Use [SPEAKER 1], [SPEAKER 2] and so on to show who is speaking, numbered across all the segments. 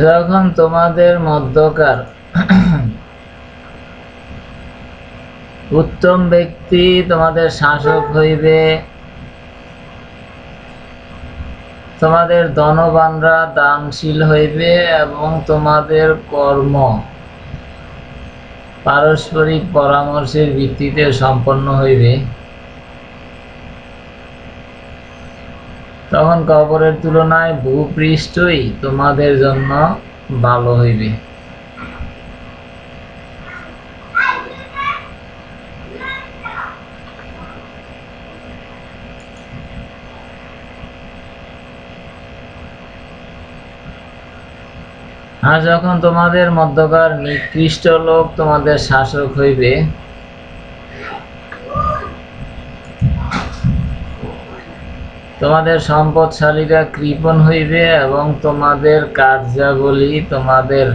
[SPEAKER 1] যখন তোমাদের মধ্যকার উত্তম ব্যক্তি তোমাদের শাসক হইবে, তোমাদের ধনবানরা দানশীল হইবে এবং তোমাদের কর্ম পারস্পরিক পরামর্শের ভিত্তিতে সম্পন্ন হইবে। তখন কবরের তুলনায় ভূপৃষ্ঠই তোমাদের জন্য ভালো হইবে। আর যখন তোমাদের মধ্যকার নিকৃষ্ট লোক তোমাদের শাসক হইবে তোমাদের সম্পদশালীরা কৃপণ হইবে এবং তোমাদের কার্যাবলী তোমাদের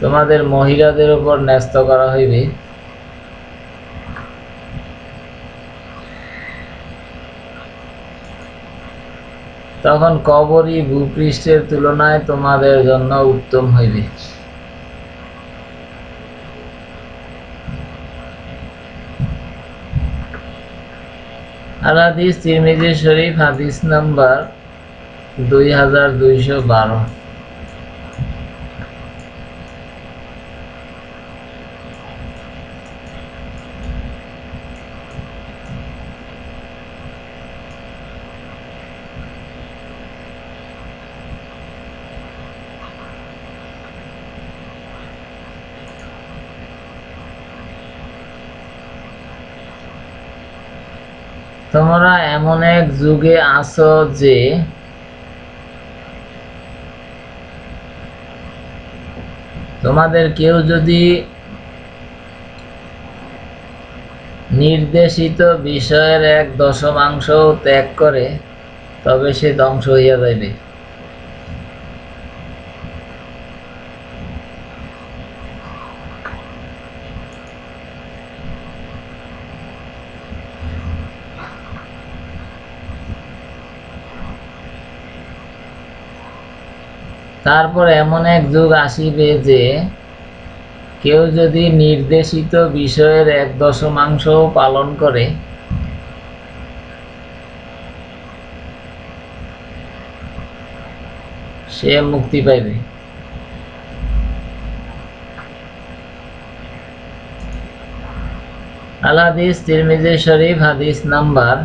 [SPEAKER 1] তোমাদের মহিলাদের উপর ন্যস্ত করা হইবে। তখন কবরই ভূপৃষ্ঠের তুলনায় তোমাদের জন্য উত্তম হইবে। আল হাদিস তিরমিজি শরীফ হাদিস নাম্বার দুই হাজার দুইশো বারো। তোমরা এমন এক যুগে আছো যে তোমাদের কেউ যদি নির্দেশিত বিষয়ের এক দশমাংশ ত্যাগ করে, তবে সে ধ্বংস হইয়া যাইবে। তারপর এমন এক যুগ আসিবে যে কেউ যদি নির্দেশিত বিষয়ের এক দশমাংশ পালন করে, সে মুক্তি পাইবে। আল হাদিস, তিরমিজি শরীফ, হাদিস নাম্বার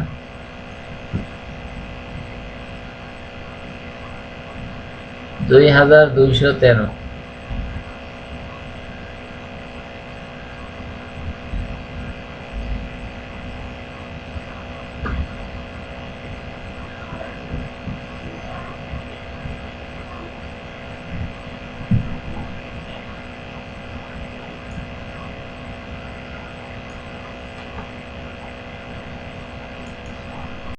[SPEAKER 1] দুই হাজার দুইশো তেরো।